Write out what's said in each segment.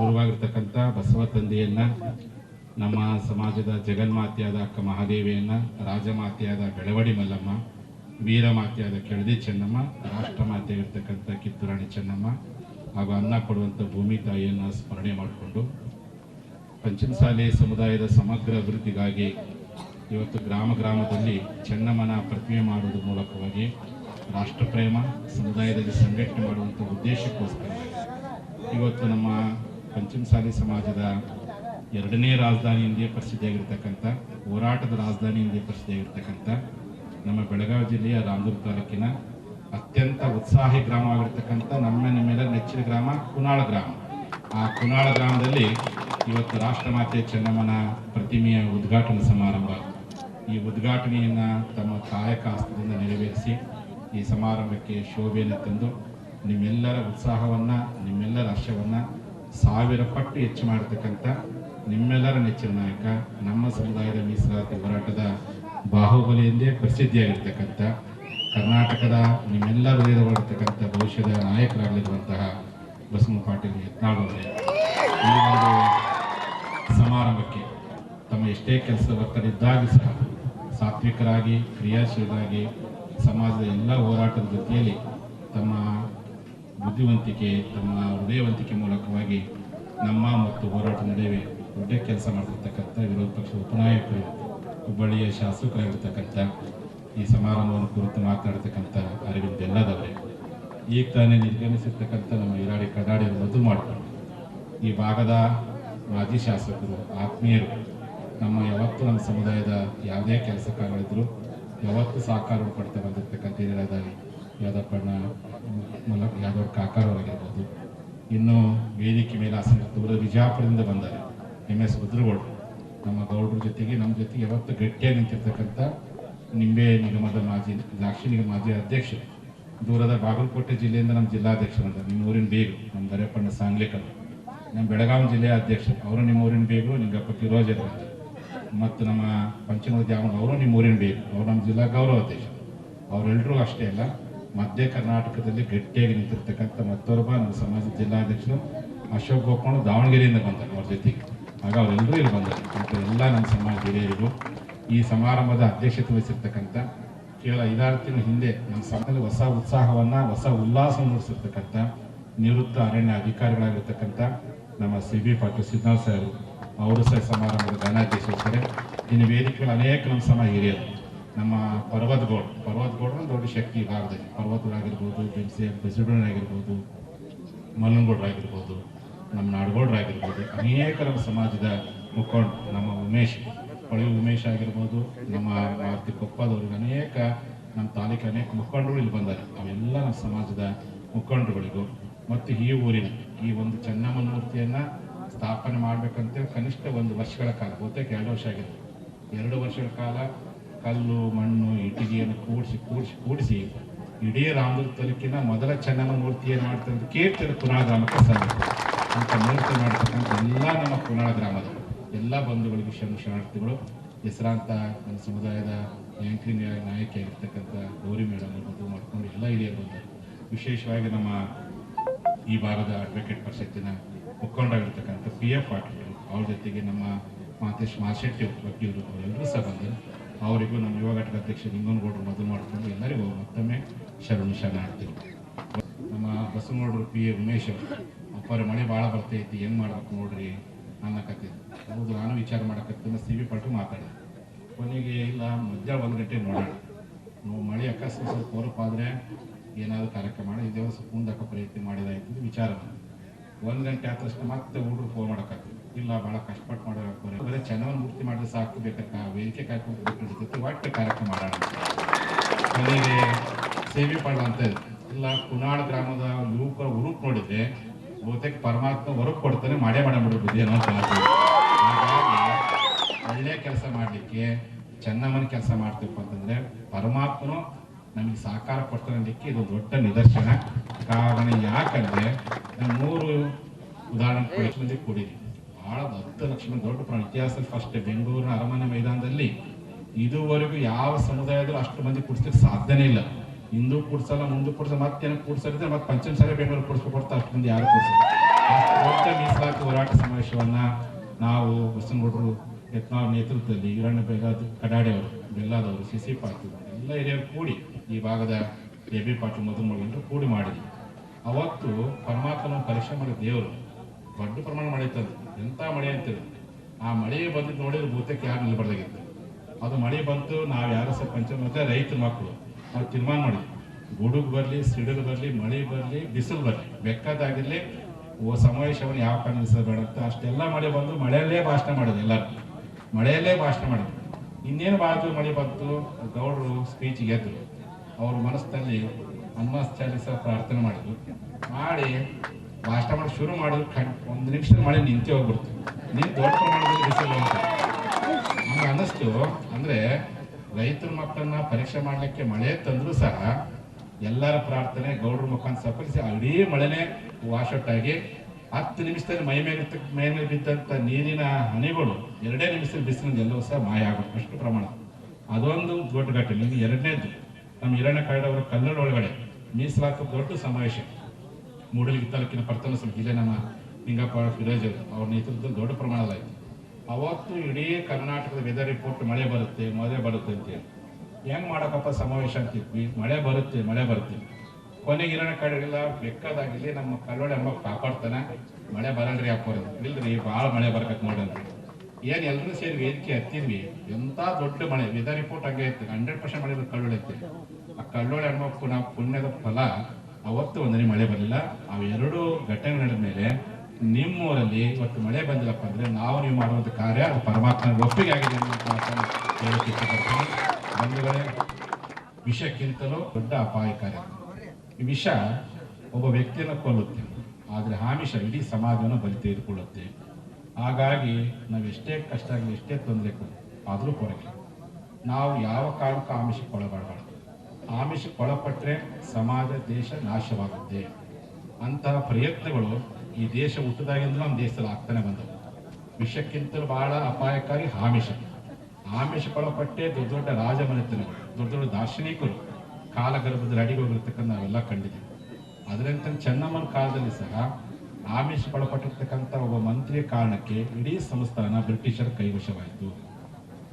ಗುರುವಾಗಿರ್ತಕ್ಕಂಥ ಬಸವ ತಂದೆಯನ್ನ, ನಮ್ಮ ಸಮಾಜದ ಜಗನ್ಮಾತೆಯಾದ ಅಕ್ಕ ಮಹಾದೇವಿಯನ್ನ, ರಾಜಮಾತೆಯಾದ ಬೆಳವಡಿ ಮಲ್ಲಮ್ಮ ವೀರಮಾತೆಯಾದ ಕೆಳದಿ ಚೆನ್ನಮ್ಮ ರಾಷ್ಟ್ರಮಾತೆಯಾಗಿರ್ತಕ್ಕಂಥ ಕಿತ್ತೂರಾಣಿ ಚೆನ್ನಮ್ಮ ಹಾಗೂ ಅನ್ನ ಕೊಡುವಂಥ ಭೂಮಿ ತಾಯಿಯನ್ನು ಸ್ಮರಣೆ ಮಾಡಿಕೊಂಡು ಪಂಚಮಸಾಲೆ ಸಮುದಾಯದ ಸಮಗ್ರ ಅಭಿವೃದ್ಧಿಗಾಗಿ ಇವತ್ತು ಗ್ರಾಮ ಗ್ರಾಮದಲ್ಲಿ ಚೆನ್ನಮ್ಮನ ಪ್ರತಿಮೆ ಮಾಡುವುದರ ಮೂಲಕವಾಗಿ ರಾಷ್ಟ್ರ ಪ್ರೇಮ ಸಮುದಾಯದಲ್ಲಿ ಸಂಘಟನೆ ಮಾಡುವಂಥ ಉದ್ದೇಶಕ್ಕೋಸ್ಕರ ಇವತ್ತು ನಮ್ಮ ಪಂಚಮಸಾಲಿ ಸಮಾಜದ ಎರಡನೇ ರಾಜಧಾನಿ ಎಂದೇ ಪ್ರಸಿದ್ಧಿಯಾಗಿರ್ತಕ್ಕಂಥ ಹೋರಾಟದ ರಾಜಧಾನಿ ಎಂದೇ ಪ್ರಸಿದ್ಧಿಯಾಗಿರ್ತಕ್ಕಂಥ ನಮ್ಮ ಬೆಳಗಾವಿ ಜಿಲ್ಲೆಯ ರಾಮದುರ್ಗ ತಾಲೂಕಿನ ಅತ್ಯಂತ ಉತ್ಸಾಹಿ ಗ್ರಾಮವಾಗಿರ್ತಕ್ಕಂಥ ನಮ್ಮ ನಿಮ್ಮೆಲ್ಲರ ನೆಚ್ಚಿನ ಗ್ರಾಮ ಕುನಾಳ ಗ್ರಾಮ. ಆ ಕುನಾಳ ಗ್ರಾಮದಲ್ಲಿ ಇವತ್ತು ರಾಷ್ಟ್ರಮಾತೆ ಚೆನ್ನಮ್ಮನ ಪ್ರತಿಮೆಯ ಉದ್ಘಾಟನಾ ಸಮಾರಂಭ. ಈ ಉದ್ಘಾಟನೆಯನ್ನು ತಮ್ಮ ಕಾಯಕ ಹಸ್ತದಿಂದ ನೆರವೇರಿಸಿ ಈ ಸಮಾರಂಭಕ್ಕೆ ಶೋಭೆಯನ್ನು ತಂದು ನಿಮ್ಮೆಲ್ಲರ ಉತ್ಸಾಹವನ್ನು, ನಿಮ್ಮೆಲ್ಲರ ಹರ್ಷವನ್ನ ಸಾವಿರ ಪಟ್ಟು ಹೆಚ್ಚು ಮಾಡತಕ್ಕಂಥ ನಿಮ್ಮೆಲ್ಲರ ನೆಚ್ಚಿನ ನಾಯಕ, ನಮ್ಮ ಸಮುದಾಯದ ಮೀಸಲಾತಿ ಹೋರಾಟದ ಬಾಹುಬಲಿ ಎಂದೇ ಪ್ರಸಿದ್ಧಿಯಾಗಿರ್ತಕ್ಕಂಥ ಕರ್ನಾಟಕದ ನಿಮ್ಮೆಲ್ಲರ ಹೃದಯವಾಗಿರ್ತಕ್ಕಂಥ ಭವಿಷ್ಯದ ನಾಯಕರಾಗಲಿರುವಂತಹ ಬಸವ ಪಾಟೀಲ್ ಯತ್ನಾಳವರೇ ಈ ಒಂದು ಸಮಾರಂಭಕ್ಕೆ ತಮ್ಮ ಎಷ್ಟೇ ಕೆಲಸ ಒತ್ತಡಿದ್ದಾಗ ಸಹ ಸಾತ್ವಿಕರಾಗಿ, ಕ್ರಿಯಾಶೀಲರಾಗಿ, ಸಮಾಜದ ಎಲ್ಲ ಹೋರಾಟದ ಜೊತೆಯಲ್ಲಿ ತಮ್ಮ ಬುದ್ಧಿವಂತಿಕೆ, ತಮ್ಮ ಹೃದಯವಂತಿಕೆ ಮೂಲಕವಾಗಿ ನಮ್ಮ ಮತ್ತು ಹೋರಾಟ ನಡುವೆ ದೊಡ್ಡ ಕೆಲಸ ಮಾಡ್ತಿರ್ತಕ್ಕಂಥ ವಿರೋಧ ಪಕ್ಷದ ಉಪನಾಯಕರು, ಹುಬ್ಬಳ್ಳಿಯ ಶಾಸಕರಾಗಿರ್ತಕ್ಕಂಥ ಈ ಸಮಾರಂಭವನ್ನು ಕುರಿತು ಮಾತನಾಡ್ತಕ್ಕಂಥ ಅರವಿಂದ್ ಎಲ್ಲದವರೇ ಈಗ ತಾನೇ ನಿರ್ಗಮಿಸಿರ್ತಕ್ಕಂಥ ನಮ್ಮ ಹಿರಾಡಿ ಕಡಾಡಿ ಮದ್ದು ಮಾಡಿಕೊಂಡು ಈ ಭಾಗದ ಮಾಜಿ ಶಾಸಕರು, ಆತ್ಮೀಯರು, ನಮ್ಮ ಯಾವತ್ತೂ ನಮ್ಮ ಸಮುದಾಯದ ಯಾವುದೇ ಕೆಲಸ ಕಾರ್ಯಗಳಿದ್ರು ಯಾವತ್ತೂ ಸಹಕಾರ ಪಡ್ತಾ ಬಂದಿರತಕ್ಕಂಥ ಹಿರಿಯರಾದ ಯಾದಪ್ಪಣ್ಣ ಮಲಕ್ ಯಾದವ್ ಕಾಕಾರವರಾಗಿರ್ಬೋದು ಇನ್ನು ವೇದಿಕೆ ಮೇಲೆ ಆಸನ ದೂರ ವಿಜಯಪುರದಿಂದ ಬಂದಾರೆ ಎಂ ಎಸ್ ರುದ್ರಗೌಡರು. ನಮ್ಮ ಗೌಡ್ರ ಜೊತೆಗೆ, ನಮ್ಮ ಜೊತೆಗೆ ಯಾವತ್ತೂ ಗಟ್ಟಿಯಾಗಿ ನಿಂತಿರ್ತಕ್ಕಂಥ ನಿಂಬೆ ನಿಗಮದ ಮಾಜಿ, ದ್ರಾಕ್ಷಿ ನಿಗಮ ಮಾಜಿ ಅಧ್ಯಕ್ಷ ದೂರದ ಬಾಗಲಕೋಟೆ ಜಿಲ್ಲೆಯಿಂದ ನಮ್ಮ ಜಿಲ್ಲಾಧ್ಯಕ್ಷರಂತ ನಿಮ್ಮ ಊರಿನ ಬೇಗು, ನಮ್ಮ ದರೆಪಣ್ಣ ಸಾಂಗ್ಲಿಕರು. ನಮ್ಮ ಬೆಳಗಾವಿ ಜಿಲ್ಲೆಯ ಅಧ್ಯಕ್ಷರು. ಅವರು ನಿಮ್ಮ ಊರಿನ ಬೇಗು, ನಿಂಗಪ್ಪ ಕಿರೋಜರು ಮತ್ತು ನಮ್ಮ ಪಂಚಮದ ದ್ಯಾಮನ ಅವರು ನಿಮ್ಮ ಊರಿನ ಬೇಗು. ಅವರು ನಮ್ಮ ಜಿಲ್ಲಾ ಗೌರವ ಅಧ್ಯಕ್ಷರು. ಅವರೆಲ್ಲರೂ ಅಷ್ಟೇ ಅಲ್ಲ ಮಧ್ಯ ಕರ್ನಾಟಕದಲ್ಲಿ ಗಟ್ಟಿಯಾಗಿ ನಿಂತಿರ್ತಕ್ಕಂಥ ಮತ್ತೊಬ್ಬ ನಮ್ಮ ಸಮಾಜದ ಜಿಲ್ಲಾಧ್ಯಕ್ಷರು ಅಶೋಕ್ ಗೋಪಣ್ಣ ದಾವಣಗೆರೆಯಿಂದ ಬಂದರು ಅವ್ರ ಜೊತೆಗೆ ಆಗ ಅವರೆಲ್ಲರೂ ಇಲ್ಲಿ ಬಂದರು. ಮತ್ತು ಎಲ್ಲ ನಮ್ಮ ಸಮಾಜ ಹಿರಿಯರಿಗೂ ಈ ಸಮಾರಂಭದ ಅಧ್ಯಕ್ಷತೆ ವಹಿಸಿರ್ತಕ್ಕಂಥ ಕೇವಲ ಐದಾರು ತಿಂಗಳ ಹಿಂದೆ ನಮ್ಮ ಸಮಾಜದಲ್ಲಿ ಹೊಸ ಉತ್ಸಾಹವನ್ನು, ಹೊಸ ಉಲ್ಲಾಸ ಮೂಡಿಸಿರ್ತಕ್ಕಂಥ ನಿವೃತ್ತ ಅರಣ್ಯ ಅಧಿಕಾರಿಗಳಾಗಿರ್ತಕ್ಕಂಥ ನಮ್ಮ C B Patil Siddharth sir ಅವರು ಸಹ ಸಮಾರಂಭದ ಘನಾಧ್ಯಕ್ಷರೇ ಇನ್ನು ವೇದಿಕೆಗಳು ಅನೇಕ ನಮ್ಮ ಸಮಾಜ ಹಿರಿಯರು. ನಮ್ಮ ಪರ್ವತಗೌಡ್ ಪರ್ವತಗೌಡ ಒಂದು ದೊಡ್ಡ ಶಕ್ತಿ ಈ ಭಾಗದಲ್ಲಿ ಪರ್ವತರಾಗಿರ್ಬೋದು ಬೆನ್ಸೆ ಆಗಿರ್ಬೋದು ಮಲ್ಲನಗೌಡ್ರಾಗಿರ್ಬೋದು ನಮ್ಮ ನಾಡಗೌಡ್ರಾಗಿರ್ಬೋದು, ಅನೇಕ ನಮ್ಮ ಸಮಾಜದ ಮುಖಂಡ, ನಮ್ಮ ಉಮೇಶ್ ಹೊಳೆ ಉಮೇಶ್ ಆಗಿರ್ಬೋದು, ನಮ್ಮ ಮಾರುತಿ ಕೊಪ್ಪದವ್ರಿಗೆ ಅನೇಕ ನಮ್ಮ ತಾಲೂಕಿನ ಅನೇಕ ಮುಖಂಡರು ಇಲ್ಲಿ ಬಂದಾರೆ. ಅವೆಲ್ಲ ನಮ್ಮ ಸಮಾಜದ ಮುಖಂಡರುಗಳಿಗೂ ಮತ್ತು ಈ ಊರಿನ ಈ ಒಂದು ಚೆನ್ನಮ್ಮನ ಮೂರ್ತಿಯನ್ನು ಸ್ಥಾಪನೆ ಮಾಡ್ಬೇಕಂತೇಳಿ ಕನಿಷ್ಠ ಒಂದು ವರ್ಷಗಳ ಕಾಲ, ಬಹುತೇಕ ಎರಡು ವರ್ಷ ಆಗಿದೆ. ಎರಡು ವರ್ಷಗಳ ಕಾಲ ಕಲ್ಲು, ಮಣ್ಣು, ಇಟ್ಟಿಗೆಯನ್ನು ಕೂಡಿಸಿ ಕೂಡಿಸಿ ಕೂಡಿಸಿ ಇಡೀ ರಾಮದುರ್ಗ ತಾಲೂಕಿನ ಮೊದಲ ಚೆನ್ನಮ್ಮ ಮೂರ್ತಿ ಏನು ಮಾಡ್ತಾರೆ ಅಂತ ಕೇಳ್ತಾರೆ ಕುನಾಳ ಗ್ರಾಮಕ್ಕೆ ಸರ್ ಅಂತ ಮೂರ್ತಿ ಮಾಡ್ತಕ್ಕಂಥ ಎಲ್ಲ ನಮ್ಮ ಕುನಾಳ ಗ್ರಾಮದ ಎಲ್ಲ ಬಂಧುಗಳಿಗೂ ಶರಣ ಶರಣಾರ್ಥಿಗಳು, ಹೆಸರಾಂತ ನಮ್ಮ ಸಮುದಾಯದ ಯಾಂಕಿಂಗ್ ನಾಯಕಿಯಾಗಿರ್ತಕ್ಕಂಥ ಗೌರಿ ಮೇಡಮ್ ಇರ್ಬೋದು ಮಾಡ್ಕೊಂಡು ಎಲ್ಲ ಹಿರಿಯರು ಬಂದರು. ವಿಶೇಷವಾಗಿ ನಮ್ಮ ಈ ಭಾಗದ ಅಡ್ವೊಕೇಟ್ ಪರಿಷತ್ತಿನ ಮುಖಂಡರಾಗಿರ್ತಕ್ಕಂಥ ಪಿ ಎಫ್ ಪಾಟೀಲ್ ಅವ್ರ ಜೊತೆಗೆ ನಮ್ಮ ಮಾತೇಶ್ ಮಾಶೆಟ್ಟಿ ವಕೀಲರು ಎಲ್ಲರೂ ಸಹ ಬಂದರು. ಅವರಿಗೂ ನಮ್ಮ ಯುವ ಘಟಕ ಅಧ್ಯಕ್ಷ ಲಿಂಗನಗೌಡರು ಮದುವೆ ಮಾಡಿಕೊಂಡು ಎಲ್ಲರಿಗೂ ಮತ್ತೊಮ್ಮೆ ಶರಣು ಶರಣಾರ್ಥಿಗಳು ನಮ್ಮ ಬಸವನಗೌಡರು ಪಿ ಎ ಉಮೇಶ್ ಅಪ್ಪಾರ, ಮಳೆ ಭಾಳ ಬರ್ತೈತಿ ಹೆಂಗ್ ಮಾಡ್ಬೇಕು ನೋಡ್ರಿ? ಅನ್ನಕತ್ತಿದ್ರು ಹೌದು, ನಾನು ವಿಚಾರ ಮಾಡಕತ್ತಿನ ಸಿ ವಿ ಪಟ್ಟು ಮಾತಾಡಿದೆ. ಕೊನೆಗೆ, ಇಲ್ಲ, ಮಧ್ಯಾಹ್ನ ಒಂದು ಗಂಟೆ ನೋಡೋಣ. ನಾವು ಮಳೆ ಅಕಸ್ಮಾತ್ ಸ್ವಲ್ಪ ಹೊರಪಾದರೆ ಏನಾದರೂ ಕಾರ್ಯಕ್ರಮ ಮಾಡಿ ಇದೇ ಸ್ವಲ್ಪ ಮುಂದಕ್ಕೆ ಪ್ರಯತ್ನ ಮಾಡಿದಾಯ್ತು ವಿಚಾರ ಒಂದು ಗಂಟೆ ಆದ ಮತ್ತೆ ಹುಡುಗರು ಫೋನ್ ಮಾಡಕತ್ತೀವಿ ಇಲ್ಲ, ಬಹಳ ಕಷ್ಟಪಟ್ಟು ಮಾಡೋಕೆ ಬರೀ ಚೆನ್ನಾಗಿ ಮೂರ್ತಿ ಮಾಡಿದ್ರೆ ಸಾಕು, ಬೇಕಂತ ವೇದಿಕೆ ಕಾರ್ಯಕ್ರಮ ಜೊತೆ ಒಟ್ಟು ಕಾರ್ಯಕ್ರಮ ಮಾಡೋಣ. ಕೊನೆಗೆ ಸೇವೆ ಪಾಡ ಅಂತ. ಇಲ್ಲ ಕುನಾಳ ಗ್ರಾಮದ ಯುವಕರ ಹುರುಪ್ ನೋಡಿದ್ರೆ ಬಹುತೇಕ ಪರಮಾತ್ಮ ಹೊರಗೆ ಕೊಡ್ತಾನೆ ಮಾಡೇ ಮಾಡಬಿಡು ಬುದ್ಧಿ ಅನ್ನೋ ಹಾಗಾಗಿ ಒಳ್ಳೆ ಕೆಲಸ ಮಾಡಲಿಕ್ಕೆ ಚೆನ್ನಮ್ಮನ ಕೆಲಸ ಮಾಡ್ತೀವಪ್ಪ ಅಂತಂದ್ರೆ ಪರಮಾತ್ಮನು ನಮಗೆ ಸಹಕಾರ ಕೊಡ್ತಾನೆ ಇದು ದೊಡ್ಡ ನಿದರ್ಶನ. ಕಾರಣ ಯಾಕಂದ್ರೆ ನಾವು ಮೂರು ಉದಾಹರಣೆ ಕೊಡಿ ಮಂದಿ ಕೂಡಿದ್ವಿ ಬಹಳ ಭಕ್ತ ಲಕ್ಷ್ಮಣ ದೊಡ್ಡ ಪ್ರಾಣ ಇತಿಹಾಸದಲ್ಲಿ ಫಸ್ಟ್ ಬೆಂಗಳೂರಿನ ಅರಮನೆ ಮೈದಾನದಲ್ಲಿ ಇದುವರೆಗೂ ಯಾವ ಸಮುದಾಯದಲ್ಲೂ ಅಷ್ಟು ಮಂದಿ ಕೂಡಿಸ್ಲಿಕ್ಕೆ ಸಾಧ್ಯನೇ ಇಲ್ಲ. ಹಿಂದೂ ಕುಡ್ಸಲ್ಲ, ಮುಂದೆ ಕುಡ್ಸ ಮತ್ತೆ ಕೂಡ್ಸಲಿದ್ರೆ ಮತ್ತೆ ಪಂಚಮ ಸಾರಿ ಬೆಂಗಳೂರು ಕೂಡಿಸ್ಬೇಕು ಅಷ್ಟು ಮಂದಿ ಯಾರು ಕುಡಿಸಲ್ಲ. ದೊಡ್ಡ ಮೀಸಲಾತಿ ಹೋರಾಟ ಸಮಾವೇಶವನ್ನ ನಾವು ಬಸನಗೌಡರು ಯತ್ನಾಳ್ ನೇತೃತ್ವದಲ್ಲಿ ಈರಣ್ಣ ಬೇಗಾದ ಕಡಾಡೆಯವರು ಬೆಲ್ಲಾದವರು ಸಿ ಸಿ ಪಾಟೀಲ್ ಎಲ್ಲ ಹಿರಿಯರು ಕೂಡಿ ಈ ಭಾಗದ ಎ ಬಿ ಪಾಟೀಲ್ ಮಧುಮಗಳಂತೂ ಕೂಡಿ ಮಾಡಿದ್ವಿ. ಅವತ್ತು ಪರಮಾತ್ಮನ ಪರೀಕ್ಷೆ ಮಾಡಿದ ದೇವರು, ದೊಡ್ಡ ಪ್ರಮಾಣ ಮಾಡಿತ್ತದು ಎಂಥ ಮಳೆ ಅಂತೇಳಿ ಆ ಮಳೆ ಬಂದಿದ್ದು ನೋಡಿದ್ರೆ ಭೂತಕ್ಕೆ ಯಾರು ನಿಲ್ಬಾರ್ದಾಗಿತ್ತು ಅದು ಮಳೆ ಬಂತು, ನಾವು ಯಾರು ಸಹ ಮತ್ತೆ ರೈತರ ಮಕ್ಕಳು ನಾವು ತೀರ್ಮಾನ ಮಾಡಿದ್ವಿ. ಗುಡುಗು ಬರಲಿ, ಸಿಡಿಲು ಬರಲಿ, ಮಳೆ ಬರಲಿ, ಬಿಸಿಲು ಬರಲಿ. ಬೆಕ್ಕದಾಗಿರಲಿ ಓ ಸಮಾವೇಶವನ್ನು ಯಾವ ಕಾರಣ ನಿಲ್ಲಿಸಬೇಡ ಅಂತ ಅಷ್ಟೆಲ್ಲ ಮಳೆ ಬಂದು ಮಳೆಯಲ್ಲೇ ಭಾಷಣ ಮಾಡೋದು ಎಲ್ಲರೂ. ಮಳೆಯಲ್ಲೇ ಭಾಷಣ ಮಾಡಿದ್ರು. ಇನ್ನೇನು ಬಾಜು ಮಳೆ ಬಂತು? ಗೌಡರು ಸ್ಪೀಚಿಗೆ ಎದ್ರು. ಅವ್ರ ಮನಸ್ಸಿನಲ್ಲಿ ಹನುಮಾನ್ ಚಾಲಿಸ ಪ್ರಾರ್ಥನೆ ಮಾಡಿದ್ರು. ಮಾಡಿ ಭಾಷಣ ಮಾಡಿ ಶುರು ಮಾಡಿದ್ರು ಒಂದು ನಿಮಿಷದ ಮಳೆ ನಿಂತೇ ಹೋಗ್ಬಿಡ್ತು. ನೀನು ದೊಡ್ಡ ಪ್ರಮಾಣದಲ್ಲಿ ಬಿಸಿಲು ಅಂತ ನಮ್ಗೆ ಅನ್ನಿಸ್ತು ಅಂದ್ರೆ ರೈತರ ಮಕ್ಕಳನ್ನ ಪರೀಕ್ಷೆ ಮಾಡ್ಲಿಕ್ಕೆ ಮಳೆ ತಂದ್ರು ಸಹ ಎಲ್ಲರ ಪ್ರಾರ್ಥನೆ ಗೌಡ್ರ ಮುಖಾಂತರ ಸಫಲಿಸಿ ಅಡೀ ಮಳೆನೇ ಆಗಿ ಹತ್ತು ನಿಮಿಷದಲ್ಲಿ ಮೈ ಮೇಲೆ ಮೈ ಮೇಲೆ ಬಿದ್ದಂಥ ನೀರಿನ ಹನಿಗಳು ಎರಡೇ ನಿಮಿಷದಲ್ಲಿ ಬಿಸಿಲಿಂದ ಎಲ್ಲವೂ ಸಹ ಮಾಯ ಆಗುತ್ತೆ ಅಷ್ಟು ಪ್ರಮಾಣ. ಅದೊಂದು ದೊಡ್ಡ ಘಟನೆ. ಎರಡನೇದು, ನಮ್ಮ ಹಿರಣ್ಯ ಕಾಯ್ದವರ ಕನ್ನಡ ಒಳಗಡೆ ಮೀಸಲಾಕ ದೊಡ್ಡ ಸಮಾವೇಶ. ಮೂಡಲಿಗೆ ತಾಲೂಕಿನ ಪರ್ತನ ಸಮಿತಿ ಇಲ್ಲೇ ನಮ್ಮ ನಿಂಗಪ್ಪ ಫಿರೋಜ್ ಅವರು ನೇತೃತ್ವದಲ್ಲಿ ದೊಡ್ಡ ಪ್ರಮಾಣದಲ್ಲಿ ಅವತ್ತು ಇಡೀ ಕರ್ನಾಟಕದ ವೆದರ್ ರಿಪೋರ್ಟ್ ಮಳೆ ಬರುತ್ತೆ ಮಳೆ ಬರುತ್ತೆ ಅಂತೇಳಿ ಹೆಂಗ್ ಮಾಡಕಪ್ಪ ಸಮಾವೇಶ ಅಂತಿದ್ವಿ? ಮಳೆ ಬರುತ್ತೆ ಮಳೆ ಬರುತ್ತೆ. ಕೊನೆಗೆ ಇರೋಣ ಕಡೆಗೆಲ್ಲ ಬೆಕ್ಕದಾಗಿಲ್ಲಿ ನಮ್ಮ ಕಲ್ಲೋಡೆ ಅಮ್ಮ ಕಾಪಾಡ್ತಾನೆ. ಮಳೆ ಬರಲ್ರಿ ಅಪ್ಪ ಇಲ್ರಿ, ಭಾಳ ಮಳೆ ಬರ್ಕತ್ ನೋಡಂತ ಏನ್ ಎಲ್ಲರೂ ಸೇರಿ ವೇದಿಕೆ ಹತ್ತಿದ್ವಿ. ಎಂತ ದೊಡ್ಡ ಮಳೆ. ವೆದರ್ ರಿಪೋರ್ಟ್ ಹಂಗೆ ಇತ್ತು ಹಂಡ್ರೆಡ್ ಪರ್ಸೆಂಟ್ ಮಳೆ ಕಲ್ಲೋಳೆ ಐತೆ ಆ ಕಲ್ಲೋಳೆ ಹಣ್ಣು ನಾವು ಪುಣ್ಯದ ಫಲ. ಅವತ್ತು ಒಂದನೇ ಮಳೆ ಬರಲಿಲ್ಲ. ಅವೆರಡು ಘಟನೆ ನಡೆದ ಮೇಲೆ ನಿಮ್ಮೂರಲ್ಲಿ ಇವತ್ತು ಮಳೆ ಬಂದಿಲ್ಲಪ್ಪ ಅಂದ್ರೆ ನಾವು ನೀವು ಮಾಡುವಂಥ ಕಾರ್ಯ ಪರಮಾತ್ಮನ ಒಪ್ಪಿಗೆ ಆಗಿದೆ ಇಷ್ಟಪಡ್ತೀನಿ. ಬಂಧುಗಳೇ, ವಿಷಕ್ಕಿಂತಲೂ ದೊಡ್ಡ ಅಪಾಯಕಾರಿ ಈ ವಿಷ ಒಬ್ಬ ವ್ಯಕ್ತಿಯನ್ನು ಕೊಲ್ಲುತ್ತೆ. ಆದರೆ ಆಮಿಷ ಇಡೀ ಸಮಾಜವನ್ನು ಬಲಿ ತೆಗೆದುಕೊಳ್ಳುತ್ತೆ. ಹಾಗಾಗಿ ನಾವು ಎಷ್ಟೇ ಕಷ್ಟ ಆಗಲಿ ಎಷ್ಟೇ ತೊಂದರೆ ಕೊಡು ಆದರೂ ಕೊರಕೆ. ನಾವು ಯಾವ ಕಾರಣಕ್ಕೂ ಆಮಿಷಕ್ಕೆ ಒಳಗಾಡಬಾರ್ದು ಆಮಿಷಕ್ಕೆ ಒಳಪಟ್ಟರೆ ಸಮಾಜ, ದೇಶ ನಾಶವಾಗುತ್ತೆ. ಅಂತಹ ಪ್ರಯತ್ನಗಳು ಈ ದೇಶ ಹುಟ್ಟದಾಗಿಂದ ನಮ್ಮ ದೇಶದಲ್ಲಿ ಆಗ್ತಾನೆ ಬಂದವು. ವಿಷಕ್ಕಿಂತಲೂ ಬಹಳ ಅಪಾಯಕಾರಿ ಆಮಿಷ. ಆಮಿಷಕ್ಕೊಳಪಟ್ಟೆ ದೊಡ್ಡ ದೊಡ್ಡ ರಾಜಮನೆತನಗಳು, ದೊಡ್ಡ ದೊಡ್ಡ ದಾರ್ಶನಿಕರು ಕಾಲಗರ್ಭದಲ್ಲಿ ಅಡಿಗೆ ಹೋಗಿರ್ತಕ್ಕಂಥ ನಾವೆಲ್ಲ ಕಂಡಿದ್ದೀವಿ. ಅದರಂತ ಚೆನ್ನಮ್ಮನ ಕಾಲದಲ್ಲಿ ಸಹ ಆಮಿಷಕ್ಕೊಳಪಟ್ಟಿರ್ತಕ್ಕಂಥ ಒಬ್ಬ ಮಂತ್ರಿಯ ಕಾರಣಕ್ಕೆ ಇಡೀ ಸಂಸ್ಥಾನ ಬ್ರಿಟಿಷರ ಕೈವಶವಾಯಿತು.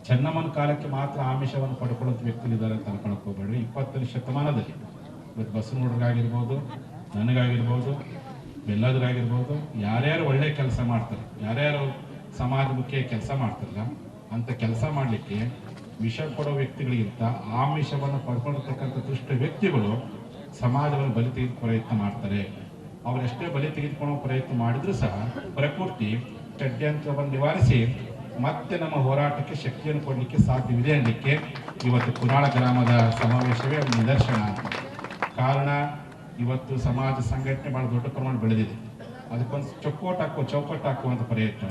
ಚೆನ್ನಮ್ಮನ ಕಾಲಕ್ಕೆ ಮಾತ್ರ ಆಮಿಷವನ್ನು ಪಡ್ಕೊಳ್ಳೋ ವ್ಯಕ್ತಿಗಳಿದ್ದಾರೆ ಅಂತ ಅನ್ಕೊಳಕ್ ಹೋಗ್ಬೇಡ್ರಿ. ಇಪ್ಪತ್ತನೇ ಶತಮಾನದಲ್ಲಿ ಇವತ್ತು ಬಸವನಗೌಡರಾಗಿರ್ಬೋದು ನನಗಾಗಿರ್ಬೋದು ಬೆಲ್ಲದ್ರಾಗಿರ್ಬೋದು ಯಾರ್ಯಾರು ಒಳ್ಳೆ ಕೆಲಸ ಮಾಡ್ತಾರೆ, ಯಾರ್ಯಾರು ಮುಖ್ಯ ಕೆಲಸ ಮಾಡ್ತಾರಲ್ಲ, ಅಂತ ಕೆಲಸ ಮಾಡಲಿಕ್ಕೆ ವಿಷ ಕೊಡೋ ವ್ಯಕ್ತಿಗಳಿಗಿಂತ ಆಮಿಷವನ್ನು ಪಡ್ಕೊಂಡಿರ್ತಕ್ಕಂಥ ದುಷ್ಟ ವ್ಯಕ್ತಿಗಳು ಸಮಾಜವನ್ನು ಬಲಿ ತೆಗೆದು ಪ್ರಯತ್ನ ಮಾಡ್ತಾರೆ. ಅವರೆಷ್ಟೇ ಬಲಿ ತೆಗೆದುಕೊಳ್ಳೋ ಪ್ರಯತ್ನ ಮಾಡಿದ್ರು ಸಹ ಪ್ರಕೃತಿ ಷಡ್ಯಂತ್ರವನ್ನು ನಿವಾರಿಸಿ ಮತ್ತೆ ನಮ್ಮ ಹೋರಾಟಕ್ಕೆ ಶಕ್ತಿಯನ್ನು ಕೊಡಲಿಕ್ಕೆ ಸಾಧ್ಯವಿದೆ ಅನ್ನಲಿಕ್ಕೆ ಇವತ್ತು ಕುನಾಳ ಗ್ರಾಮದ ಸಮಾವೇಶವೇ ಒಂದು ನಿದರ್ಶನ ಕಾರಣ ಇವತ್ತು ಸಮಾಜ ಸಂಘಟನೆ ಬಹಳ ದೊಡ್ಡ ಪ್ರಮಾಣ ಬೆಳೆದಿದೆ. ಅದಕ್ಕೊಂದು ಚೌಕೋಟ್ ಹಾಕುವ ಚೌಕಟ್ಟು ಹಾಕುವಂಥ ಪ್ರಯತ್ನ.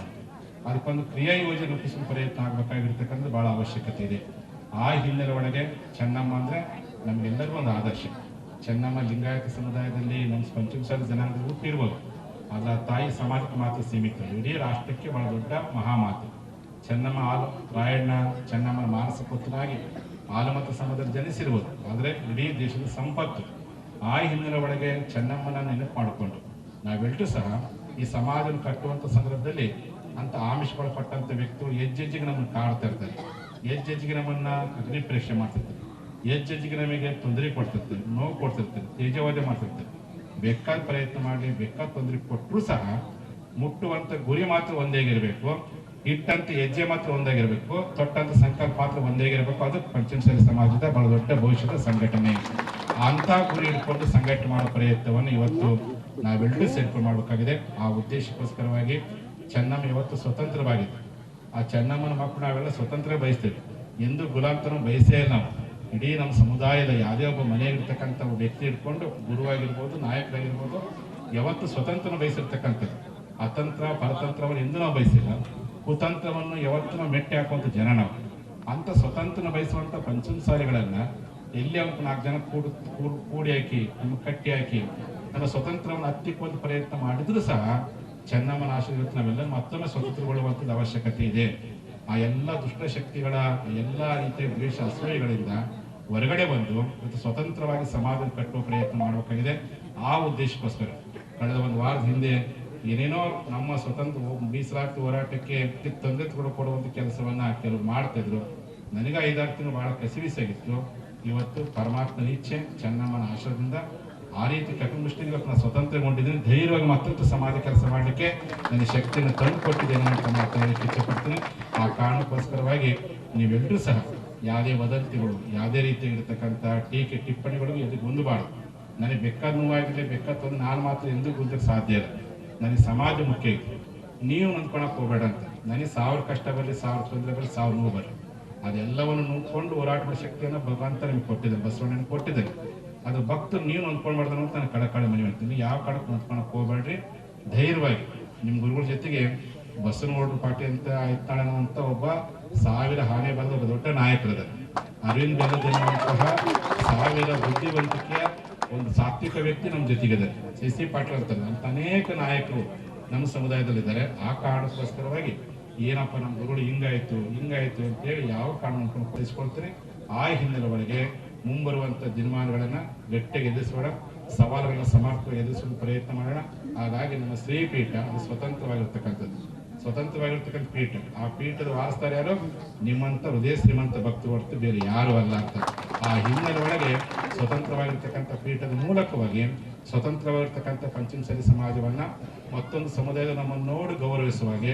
ಅದಕ್ಕೊಂದು ಕ್ರಿಯಾ ಯೋಜನೆ ರೂಪಿಸುವ ಪ್ರಯತ್ನ ಆಗಬೇಕಾಗಿರ್ತಕ್ಕಂಥ ಬಹಳ ಅವಶ್ಯಕತೆ ಇದೆ. ಆ ಹಿನ್ನೆಲೆ ಒಳಗೆ ಚೆನ್ನಮ್ಮ ಅಂದರೆ ನಮಗೆಲ್ಲರಿಗೂ ಒಂದು ಆದರ್ಶ. ಚೆನ್ನಮ್ಮ ಲಿಂಗಾಯತ ಸಮುದಾಯದಲ್ಲಿ ನಮ್ಮ ಪಂಚಮಸಾಲಿ ಜನಾಂಗದ ಹುಟ್ಟಿರ್ಬೋದು. ಅಲ್ಲ ತಾಯಿ ಸಮಾಜಕ್ಕೆ ಮಾತ್ರ ಸೀಮಿತ. ಇಡೀ ರಾಷ್ಟ್ರಕ್ಕೆ ಬಹಳ ದೊಡ್ಡ ಮಹಾಮಾತು. ಚೆನ್ನಮ್ಮ ಆಲು, ರಾಯಣ್ಣ ಚೆನ್ನಮ್ಮನ ಮಾನಸ ಪುತ್ರನಾಗಿ ಆಲಮತ ಸಮುದ್ರ ಜನಿಸಿರ್ಬೋದು ಆದರೆ ಇಡೀ ದೇಶದ ಸಂಪತ್ತು. ಆ ಹಿನ್ನೆಲೆ ಒಳಗೆ ಚೆನ್ನಮ್ಮನ ನೆನಪು ಮಾಡಿಕೊಂಡು ನಾವೆಲ್ಲರೂ ಸಹ ಈ ಸಮಾಜವನ್ನು ಕಟ್ಟುವಂತ ಸಂದರ್ಭದಲ್ಲಿ ಅಂತ ಆಮಿಷಗೊಳಪಟ್ಟಂಥ ವ್ಯಕ್ತಿಗಳು ಹೆಜ್ಜೆಜ್ಜೆಗೆ ನಮ್ಮನ್ನು ಕಾಡ್ತಾ ಇರ್ತಾರೆ. ಹೆಜ್ಜೆಜ್ಜೆಗೆ ನಮ್ಮನ್ನ ಅಗ್ನಿ ಪರೀಕ್ಷೆ ಮಾಡ್ತಿರ್ತಾರೆ. ಹೆಜ್ಜೆಜ್ಜೆಗೆ ನಮಗೆ ತೊಂದರೆ ಕೊಡ್ತಿರ್ತಾರೆ, ನೋವು ಕೊಡ್ತಿರ್ತಾರೆ ತೇಜವಾದ ಮಾಡ್ತಿರ್ತಾರೆ. ಬೇಕಾದ ಪ್ರಯತ್ನ ಮಾಡಲಿ, ಬೇಕಾದ ತೊಂದರೆ ಕೊಟ್ಟರು ಸಹ ಮುಟ್ಟುವಂಥ ಗುರಿ ಮಾತ್ರ ಒಂದೇ ಆಗಿರಬೇಕು. ಇಟ್ಟಂತ ಹೆಜ್ಜೆ ಮಾತ್ರ ಒಂದಾಗಿರಬೇಕು, ತೊಟ್ಟಂತ ಸಂಕಲ್ಪ ಪಾತ್ರ ಒಂದೇ ಆಗಿರ್ಬೇಕು. ಅದು ಪಂಚಮಸಾಲಿ ಸಮಾಜದ ಬಹಳ ದೊಡ್ಡ ಭವಿಷ್ಯದ ಸಂಘಟನೆ. ಅಂತ ಗುರಿ ಇಟ್ಕೊಂಡು ಸಂಘಟನೆ ಮಾಡೋ ಪ್ರಯತ್ನವನ್ನು ಇವತ್ತು ನಾವೆಲ್ಲರೂ ಸೇರ್ಕೊಂಡು ಮಾಡಬೇಕಾಗಿದೆ. ಆ ಉದ್ದೇಶಕ್ಕೋಸ್ಕರವಾಗಿ ಚೆನ್ನಮ್ಮ ಇವತ್ತು ಸ್ವತಂತ್ರವಾಗಿದೆ ಆ ಚೆನ್ನಮ್ಮನ ಮಕ್ಕಳು ನಾವೆಲ್ಲ ಸ್ವತಂತ್ರ ಬಯಸ್ತೇವೆ. ಎಂದು ಗುಲಾಮ್ತನ ಬಯಸೇ ಇಲ್ಲ ನಾವು. ಇಡೀ ನಮ್ಮ ಸಮುದಾಯದ ಯಾವುದೇ ಒಬ್ಬ ಮನೆಯಾಗಿರ್ತಕ್ಕಂಥ ವ್ಯಕ್ತಿ ಇಟ್ಕೊಂಡು ಗುರುವಾಗಿರ್ಬೋದು, ನಾಯಕರಾಗಿರ್ಬೋದು, ಯಾವತ್ತು ಸ್ವತಂತ್ರ ಬಯಸಿರ್ತಕ್ಕಂಥದ್ದು. ಅತಂತ್ರ, ಪರತಂತ್ರವನ್ನು ಎಂದೂ ನಾವು ಬಯಸಿಲ್ಲ. ಕುತಂತ್ರವನ್ನು ಯಾವತ್ತೂ ಮೆಟ್ಟಿ ಹಾಕುವಂಥ ಜನ ನಾವು. ಅಂಥ ಸ್ವತಂತ್ರ ಬಯಸುವಂಥ ಪಂಚಮಸಾಲಿಗಳನ್ನು ಎಲ್ಲಿ ಅವ್ರು ನಾಲ್ಕು ಜನ ಕೂಡ, ಕೂಡ್- ಕೂಡಿ ಹಾಕಿ ನಮ್ಮ ಕಟ್ಟಿ ಹಾಕಿ ನನ್ನ ಸ್ವತಂತ್ರವನ್ನು ಹತ್ತಿಕ್ಕುವಂಥ ಪ್ರಯತ್ನ ಮಾಡಿದ್ರು ಸಹ ಚೆನ್ನಮ್ಮನ ಆಶೀರ್ವಾದ ನಾವೆಲ್ಲ ಮತ್ತೊಮ್ಮೆ ಸ್ವತಂತ್ರಗೊಳ್ಳುವಂಥದ್ದು ಅವಶ್ಯಕತೆ ಇದೆ. ಆ ಎಲ್ಲ ದುಷ್ಟಶಕ್ತಿಗಳ ಎಲ್ಲ ರೀತಿಯ ದ್ವೇಷ, ಅಸೂಯೆಗಳಿಂದ ಹೊರಗಡೆ ಬಂದು ಮತ್ತು ಸ್ವತಂತ್ರವಾಗಿ ಸಮಾಜ ಕಟ್ಟುವ ಪ್ರಯತ್ನ ಮಾಡಬೇಕಾಗಿದೆ. ಆ ಉದ್ದೇಶಕ್ಕೋಸ್ಕರ. ಕಳೆದ ಒಂದು ವಾರದ ಹಿಂದೆ ಏನೇನೋ ನಮ್ಮ ಸ್ವತಂತ್ರ ಮೀಸಲಾತಿ ಹೋರಾಟಕ್ಕೆ ತೊಂದರೆ ಕೂಡ ಕೊಡುವಂಥ ಕೆಲಸವನ್ನು ಕೆಲವು ಮಾಡ್ತಿದ್ರು ನನಗೆ ಐದಾರು ತಿಂಗಳು ಭಾಳ ಕಸಿವಿಸಾಗಿತ್ತು ಇವತ್ತು ಪರಮಾತ್ಮನ ಇಚ್ಛೆ, ಚೆನ್ನಮ್ಮನ ಆಶ್ರಯದಿಂದ ಆ ರೀತಿ ಕಟುಂಬಿಷ್ಟಿಗೆ ಇವತ್ತು ನಾನು ಸ್ವತಂತ್ರಗೊಂಡಿದ್ದೀನಿ. ಧೈರ್ಯವಾಗಿ ಮತ್ತಷ್ಟು ಸಮಾಜ ಕೆಲಸ ಮಾಡಲಿಕ್ಕೆ ನನ್ನ ಶಕ್ತಿಯನ್ನು ತಂದು ಕೊಟ್ಟಿದ್ದೇನೆ ಅಂತ ಮಾತನಾಡಲಿಕ್ಕೆ ಇಚ್ಛೆಪಡ್ತೀನಿ ಆ ಕಾರಣಕ್ಕೋಸ್ಕರವಾಗಿ ನೀವೆಲ್ಲರೂ ಸಹ ಯಾವುದೇ ವದಂತಿಗಳು, ಯಾವುದೇ ರೀತಿಯಾಗಿರ್ತಕ್ಕಂಥ ಟೀಕೆ, ಟಿಪ್ಪಣಿಗಳು ಎದುರು ಹೊಂದಬಾರ್ದು ನನಗೆ ಬೇಕಾದ ನೋವಾಗಿರಲಿ ಬೇಕಾದ ತೊಂದರೆ, ನಾನು ಮಾತ್ರ ಎಂದೂ ಗುಂದಕ್ಕೆ ಸಾಧ್ಯ ಇಲ್ಲ. ನನಗೆ ಸಮಾಜ ಮುಖ್ಯ ಐತಿ. ನೀವು ನಂದ್ಕೊಳಕ್ಕೆ ಹೋಗ್ಬೇಡ ಅಂತ. ನನಗೆ ಸಾವಿರ ಕಷ್ಟ ಬರಲಿ, ಸಾವಿರ ತೊಂದರೆ ಬರಲಿ, ಸಾವಿರ ನೋವು ಬರಲಿ. ಅದೆಲ್ಲವನ್ನು ನೋಡ್ಕೊಂಡು ಹೋರಾಟ ಮಾಡೋ ಶಕ್ತಿಯನ್ನು ಭಗವಂತ ನಿಮ್ಗೆ ಕೊಟ್ಟಿದ್ದಾನೆ, ಬಸವಣ್ಣನ ಕೊಟ್ಟಿದ್ದಾನೆ. ಅದು ಭಕ್ತರು ನೀವು ನಂಬ್ಕೊಂಡ್ಬಾರ್ದು ಅಂತ ನಾನು ಕಳಕಳಿ ಮನೆ ಮಾಡ್ತೀನಿ. ಯಾವ ಕಡಕ್ಕೆ ನಂದ್ಕೊಳಕ್ಕೆ ಹೋಗ್ಬೇಡ್ರಿ. ಧೈರ್ಯವಾಗಿ ನಿಮ್ಮ ಗುರುಗಳ ಜೊತೆಗೆ ಬಸವನಗೌಡರು ಪಾಟಿ ಅಂತ ಇತ್ತಾಳೆ ಅಂತ ಒಬ್ಬ ಸಾವಿರ ಹಾನಿ ಬಂದ ಒಬ್ಬ ದೊಡ್ಡ ನಾಯಕರಿದ್ದಾರೆ ಅರವಿಂದ್ ಬೆಲ್ಲದಂತಹ ಸಾವಿರ ಬುದ್ಧಿವಂತಿಕೆಯ ಒಂದು ಸಾತ್ವಿಕ ವ್ಯಕ್ತಿ ನಮ್ಮ ಜೊತೆಗಿದೆ. ಸಿ ಸಿ ಪಾಟೀಲ್ ಅಂತ ಅನೇಕ ನಾಯಕರು ನಮ್ಮ ಸಮುದಾಯದಲ್ಲಿದ್ದಾರೆ. ಆ ಕಾರಣಕ್ಕೋಸ್ಕರವಾಗಿ ಏನಪ್ಪ ನಮ್ಮ ಗುರುಗಳು ಹಿಂಗಾಯ್ತು ಹಿಂಗಾಯ್ತು ಅಂತೇಳಿ ಯಾವ ಕಾರಣ ಅನ್ಕೊಂಡು ಕಳಿಸ್ಕೊಳ್ತೀನಿ ಆ ಹಿನ್ನೆಲೆ ಒಳಗೆ ಮುಂಬರುವಂತ ದಿನಮಾನಗಳನ್ನ ಗಟ್ಟಿಗೆ ಎದುರಿಸೋಣ ಸವಾಲುಗಳನ್ನ ಸಮರ್ಥವಾಗಿ ಎದುರಿಸುವ ಪ್ರಯತ್ನ ಮಾಡೋಣ. ಹಾಗಾಗಿ ನಮ್ಮ ಶ್ರೀಪೀಠ ಅದು ಸ್ವತಂತ್ರವಾಗಿರ್ತಕ್ಕಂಥದ್ದು. ಸ್ವತಂತ್ರವಾಗಿರ್ತಕ್ಕಂಥ ಪೀಠ. ಆ ಪೀಠದ ವಾರಸ್ತಾರೆ ಯಾರು? ನಿಮ್ಮಂತ ಹೃದಯ ಶ್ರೀಮಂತ ಭಕ್ತರು ಹೊರತು ಬೇರೆ ಯಾರು ಅಲ್ಲ ಅಂತ. ಆ ಹಿನ್ನೆಲೆ ಒಳಗೆ ಸ್ವತಂತ್ರವಾಗಿರ್ತಕ್ಕಂಥ ಪೀಠದ ಮೂಲಕವಾಗಿ ಸ್ವತಂತ್ರವಾಗಿರ್ತಕ್ಕಂಥ ಪಂಚಮಸಾಲಿ ಸಮಾಜವನ್ನು ಮತ್ತೊಂದು ಸಮುದಾಯದ ನಮ್ಮನ್ನು ನೋಡಿ ಗೌರವಿಸುವಾಗೆ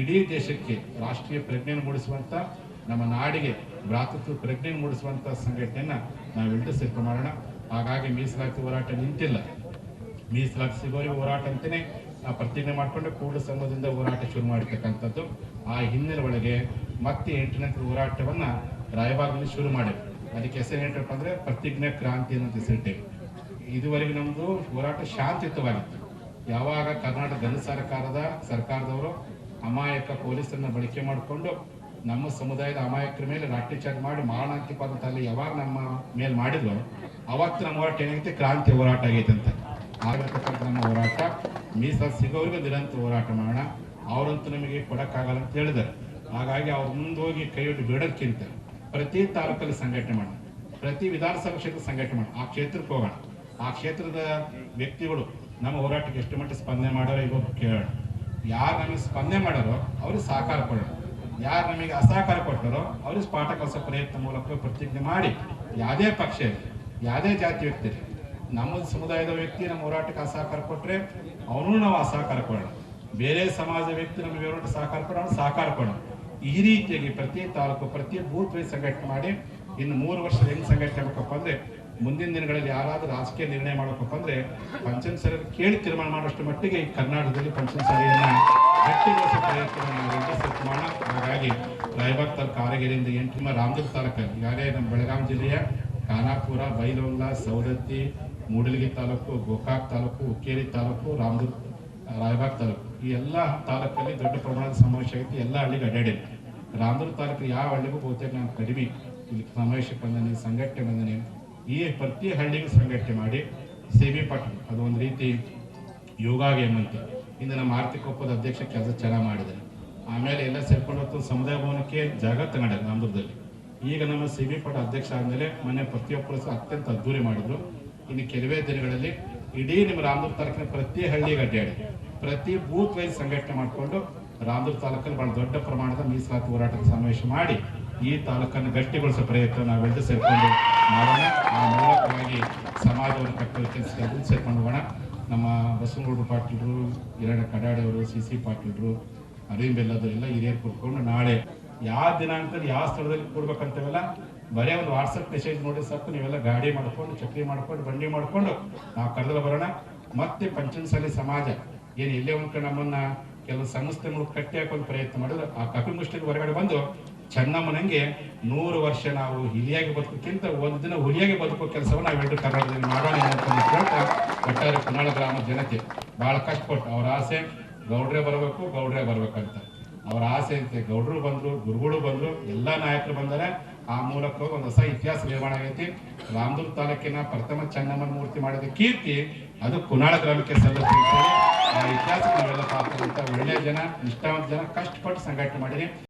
ಇಡೀ ದೇಶಕ್ಕೆ ರಾಷ್ಟ್ರೀಯ ಪ್ರಜ್ಞೆಯನ್ನು ಮೂಡಿಸುವಂಥ ನಮ್ಮ ನಾಡಿಗೆ ಭ್ರಾತೃತ್ವ ಪ್ರಜ್ಞೆ ಮೂಡಿಸುವಂಥ ಸಂಘಟನೆಯನ್ನು ನಾವೆಲ್ಲರೂ ಸಿದ್ಧ ಮಾಡೋಣ. ಹಾಗಾಗಿ ಮೀಸಲಾತಿ ಹೋರಾಟ ನಿಂತಿಲ್ಲ. ಮೀಸಲಾತಿ ಸಿಗೋರಿಗೆ ಹೋರಾಟ ಅಂತಲೇ ನಾವು ಪ್ರತಿಜ್ಞೆ ಮಾಡಿಕೊಂಡು ಕೂಡ ಸಂಘದಿಂದ ಹೋರಾಟ ಶುರು ಮಾಡಿರ್ತಕ್ಕಂಥದ್ದು. ಆ ಹಿನ್ನೆಲೆ ಒಳಗೆ ಮತ್ತೆ ಎಂಟನೇ ಹೋರಾಟವನ್ನು ರಾಯಭಾಗದಲ್ಲಿ ಶುರು ಮಾಡಿವಿ ಅದಕ್ಕೆ ಹೆಸರು ಏನಪ್ಪ ಅಂದ್ರೆ ಪ್ರತಿಜ್ಞೆ ಕ್ರಾಂತಿ ಅನ್ನೋ ಹೆಸರಿಟ್ಟೇವೆ ಇದುವರೆಗೆ ನಮ್ದು ಹೋರಾಟ ಶಾಂತಿಯುತವಾಗಿತ್ತು. ಯಾವಾಗ ಕರ್ನಾಟಕ ಜನ ಸರ್ಕಾರದ ಸರ್ಕಾರದವರು ಅಮಾಯಕ ಪೊಲೀಸರನ್ನ ಬಳಕೆ ಮಾಡಿಕೊಂಡು ನಮ್ಮ ಸಮುದಾಯದ ಅಮಾಯಕರ ಮೇಲೆ ಲಾಠಿ ಚಾರ್ಜ್ ಮಾಡಿ ಮಾರಣಾಂತಿಕ ಅಲ್ಲಿ ಯಾವಾಗ ನಮ್ಮ ಮೇಲೆ ಮಾಡಿದ್ರು ಅವತ್ತು ನಮ್ಮ ಹೋರಾಟ ಏನಾಗೈತೆ ಕ್ರಾಂತಿ ಹೋರಾಟ ಆಗೈತೆ ಅಂತ. ಆಗಿರ್ತಕ್ಕಂಥ ನಮ್ಮ ಹೋರಾಟ, ಮೀಸಲಾತಿ ಸಿಗೋರಿಗೆ ನಿರಂತರ ಹೋರಾಟ ಮಾಡೋಣ. ಅವರಂತೂ ನಮಗೆ ಕೊಡೋಕ್ಕಾಗಲ್ಲ ಅಂತ ಹೇಳಿದ್ದಾರೆ. ಹಾಗಾಗಿ ಅವ್ರು ಮುಂದೋಗಿ ಕೈ ಹಿಡಿದು ಬಿಡೋದಕ್ಕಿಂತ ಪ್ರತಿ ತಾಲೂಕಲ್ಲಿ ಸಂಘಟನೆ ಮಾಡೋಣ. ಪ್ರತಿ ವಿಧಾನಸಭಾ ಕ್ಷೇತ್ರ ಸಂಘಟನೆ ಮಾಡೋಣ. ಆ ಕ್ಷೇತ್ರಕ್ಕೆ ಹೋಗೋಣ. ಆ ಕ್ಷೇತ್ರದ ವ್ಯಕ್ತಿಗಳು ನಮ್ಮ ಹೋರಾಟಕ್ಕೆ ಎಷ್ಟು ಮಟ್ಟ ಸ್ಪಂದನೆ ಮಾಡೋರು ಈಗ ಕೇಳೋಣ. ಯಾರು ನಮಗೆ ಸ್ಪಂದನೆ ಮಾಡೋರೋ ಅವ್ರಿಗೆ ಸಹಕಾರ ಕೊಡೋಣ. ಯಾರು ನಮಗೆ ಅಸಹಕಾರ ಕೊಟ್ಟರೋ ಅವ್ರಿಗೆ ಪಾಠ ಕಲಿಸೋ ಪ್ರಯತ್ನ ಮೂಲಕ ಪ್ರತಿಜ್ಞೆ ಮಾಡಿ. ಯಾವುದೇ ಪಕ್ಷ ಯಾವುದೇ ಜಾತಿ ವ್ಯಕ್ತಿ ನಮ್ಮ ಸಮುದಾಯದ ವ್ಯಕ್ತಿ ನಮ್ಮ ಹೋರಾಟಕ್ಕೆ ಅಸಹಕಾರ ಕೊಟ್ಟರೆ ಅವನು ನಾವು ಅಸಹಕಾರ ಕೊಡೋಣ. ಬೇರೆ ಸಮಾಜದ ವ್ಯಕ್ತಿ ನಮಗೆ ಹೋರಾಟ ಸಹಕಾರ ಕೊಡೋಣ ಸಹಕಾರ ಕೊಡೋಣ. ಈ ರೀತಿಯಾಗಿ ಪ್ರತಿ ತಾಲೂಕು, ಪ್ರತಿ ಬೂತ್ ವೈಸ್ ಸಂಘಟನೆ ಮಾಡಿ ಇನ್ನು ಮೂರು ವರ್ಷ ಹೆಂಗೆ ಸಂಘಟನೆ ಮಾಡ್ಬೇಕಪ್ಪ ಅಂದ್ರೆ ಮುಂದಿನ ದಿನಗಳಲ್ಲಿ ಯಾರಾದರೂ ರಾಜಕೀಯ ನಿರ್ಣಯ ಮಾಡಬೇಕಪ್ಪ ಅಂದ್ರೆ ಸರ್ ಕೇಳಿ ತೀರ್ಮಾನ ಮಾಡೋಷ್ಟು ಮಟ್ಟಿಗೆ ಈ ಕರ್ನಾಟಕದಲ್ಲಿ ಪಂಚಮಸಾಲಿಯನ್ನ ಸರಿಯನ್ನು ಪ್ರಯತ್ನ ಪ್ರಯತ್ನವನ್ನು ಮಾಡೋಣ. ಹಾಗಾಗಿ ರಾಯಬಾಗ್ ತಾಲೂಕು ಕಾರಗಿರಿಯಿಂದ ಎಂಟು ರಾಮದುರ್ಗ ತಾಲೂಕಲ್ಲಿ ಈಗಾಗಲೇ ನಮ್ಮ ಬೆಳಗಾವಿ ಜಿಲ್ಲೆಯ ಖಾನಾಪುರ, ಬೈಲೋಂಗ್ಲಾ, ಸವದತ್ತಿ, ಮೂಡಲಗಿ ತಾಲೂಕು, ಗೋಕಾಕ್ ತಾಲೂಕು ಹುಕ್ಕೇರಿ ತಾಲೂಕು, ರಾಮದುರ್ಗ, ರಾಯಬಾಗ್ ತಾಲೂಕು. ಈ ಎಲ್ಲ ತಾಲೂಕಲ್ಲಿ ದೊಡ್ಡ ಪ್ರಮಾಣದ ಸಮಾವೇಶ ಆಗೈತಿ. ಎಲ್ಲ ಹಳ್ಳಿಗೆ ಅಡ್ಡಾಡಿದೆ ರಾಮದುರ್ಗ ತಾಲೂಕು ಯಾವ ಹಳ್ಳಿಗೂ ಬಹುತೇಕ ನಾನು ಕಡಿಮೆ. ಇಲ್ಲಿ ಸಮಾವೇಶಕ್ಕೆ ಬಂದನೆ, ಸಂಘಟನೆ ಬಂದನೆ. ಈ ಪ್ರತಿ ಹಳ್ಳಿಗೂ ಸಂಘಟನೆ ಮಾಡಿ ಸೇವೆ ಪಟ್ಟಣ ಅದು ಒಂದು ರೀತಿ ಯೋಗ ಗೇಮ್ ಅಂತ ಇಂದು ನಮ್ಮ ಆರ್ಥಿಕ ಒಪ್ಪದ ಅಧ್ಯಕ್ಷ ಕೆಲಸ ಚೆನ್ನಾಗಿ ಮಾಡಿದ್ದಾರೆ ಆಮೇಲೆ ಎಲ್ಲ ಸೇರ್ಕೊಂಡು ಹೊತ್ತು ಸಮುದಾಯ ಭವನಕ್ಕೆ ಜಾಗ ತಗೊಂಡಿದ್ದಾರೆ ರಾಮದುರ್ಗದಲ್ಲಿ ಈಗ ನಮ್ಮ ಸಿಬಿ ಪಟ ಅಧ್ಯಕ್ಷ ಆದಮೇಲೆ ಮೊನ್ನೆ ಪ್ರತಿಯೊಬ್ಬರು ಸಹ ಅತ್ಯಂತ ಅದ್ದೂರಿ ಮಾಡಿದ್ರು. ಇನ್ನು ಕೆಲವೇ ದಿನಗಳಲ್ಲಿ ಇಡೀ ನಿಮ್ಮ ರಾಮದುರ್ಗ ತಾಲೂಕಿನ ಪ್ರತಿ ಹಳ್ಳಿಗೆ ಅಡ್ಡಾಡಿ. ಪ್ರತಿ ಬೂತ್ ವೈಸ್ ಸಂಘಟನೆ ಮಾಡಿಕೊಂಡು ರಾಮದುರ್ಗ ತಾಲೂಕಲ್ಲಿ ಬಹಳ ದೊಡ್ಡ ಪ್ರಮಾಣದ ಮೀಸಲಾತಿ ಹೋರಾಟದ ಸಮಾವೇಶ ಮಾಡಿ ಈ ತಾಲೂಕನ್ನು ಗಟ್ಟಿಗೊಳಿಸೋ ಪ್ರಯತ್ನ ನಾವೆಲ್ಲರೂ ಸೇರಿಕೊಂಡು ಮಾಡೋಣ. ಆ ಮೂಲಕವಾಗಿ ಸಮಾಜವನ್ನು ಕಟ್ಟುವ ಕೆಲಸ ಸೇರ್ಕೊಂಡು ಹೋಗೋಣ. ನಮ್ಮ ಬಸವನಗೌಡರು ಪಾಟೀಲರು ಹಿರಣ್ಯ ಕಡಾಡಿಯವರು, ಸಿ ಸಿ ಪಾಟೀಲರು, ಅರವಿಂದ್ ಬೆಲ್ಲದವರೆಲ್ಲ ಹಿರಿಯರು ಕೂತ್ಕೊಂಡು ನಾಳೆ ಯಾವ ದಿನಾಂಕದಲ್ಲಿ ಯಾವ ಸ್ಥಳದಲ್ಲಿ ಕೊಡ್ಬೇಕಂತವೆಲ್ಲ ಬರೀ ಒಂದು ವಾಟ್ಸಪ್ ಮೆಸೇಜ್ ನೋಡಿ ಸಾಕು. ನೀವೆಲ್ಲ ಗಾಡಿ ಮಾಡ್ಕೊಂಡು, ಚಕ್ರಿ ಮಾಡ್ಕೊಂಡು, ಬಂಡಿ ಮಾಡ್ಕೊಂಡು ನಾವು ಕರೆದಲ್ಲ ಬರೋಣ. ಮತ್ತೆ ಪಂಚಮಸಾಲಿ ಸಮಾಜ ಏನು ಎಲ್ಲೇ ಒಂದು ನಮ್ಮನ್ನ ಕೆಲವು ಸಂಸ್ಥೆಗಳು ಕಟ್ಟಿ ಹಾಕೊಂಡು ಪ್ರಯತ್ನ ಮಾಡಿದ್ರು. ಆ ಕಪಿ ಮುಷ್ಟಿಗೆ ಹೊರಗಡೆ ಬಂದು ಚೆನ್ನಮ್ಮನಂಗೆ ನೂರು ವರ್ಷ ನಾವು ಹಿಲಿಯಾಗಿ ಬದುಕೋಕ್ಕಿಂತ ಒಂದು ದಿನ ಹುಲಿಯಾಗಿ ಬದುಕೋ ಕೆಲಸವನ್ನು ನಾವೆಲ್ಲರೂ ಕರ್ನಾಟಕದಲ್ಲಿ ಮಾಡೋಣ ಅಂತ ಹೇಳ್ತಾ ಒಟ್ಟಾರೆ ಕುನಾಳ ಗ್ರಾಮದ ಜನತೆ ಭಾಳ ಕಷ್ಟಪಟ್ಟು ಅವ್ರ ಆಸೆ ಗೌಡ್ರೆ ಬರಬೇಕು, ಗೌಡ್ರೆ ಬರ್ಬೇಕಂತ. ಅವರ ಆಸೆ ಅಂತೆ, ಗೌಡ್ರು ಬಂದರು, ಗುರುಗಳು ಬಂದರು, ಎಲ್ಲ ನಾಯಕರು ಬಂದರೆ. ಆ ಮೂಲಕ ಒಂದು ಹೊಸ ಇತಿಹಾಸ ನಿರ್ಮಾಣ ಆಗೈತಿ. ರಾಮದುರ್ಗ ತಾಲೂಕಿನ ಪ್ರಥಮ ಚೆನ್ನಮ್ಮನ ಮೂರ್ತಿ ಮಾಡಿದ ಕೀರ್ತಿ ಅದು ಕುನಾಳ ಗ್ರಾಮಕ್ಕೆ ಸಲ್ಲುತ್ತೆ ಅಂತ ಹೇಳಿ ಆ ಇತಿಹಾಸ ನಾವೆಲ್ಲ ಪಾತ್ರ ಅಂತ ಒಳ್ಳೆಯ ಜನ ನಿಷ್ಠಾವಂತ ಜನ ಕಷ್ಟಪಟ್ಟು ಸಂಘಟನೆ ಮಾಡಿರಿ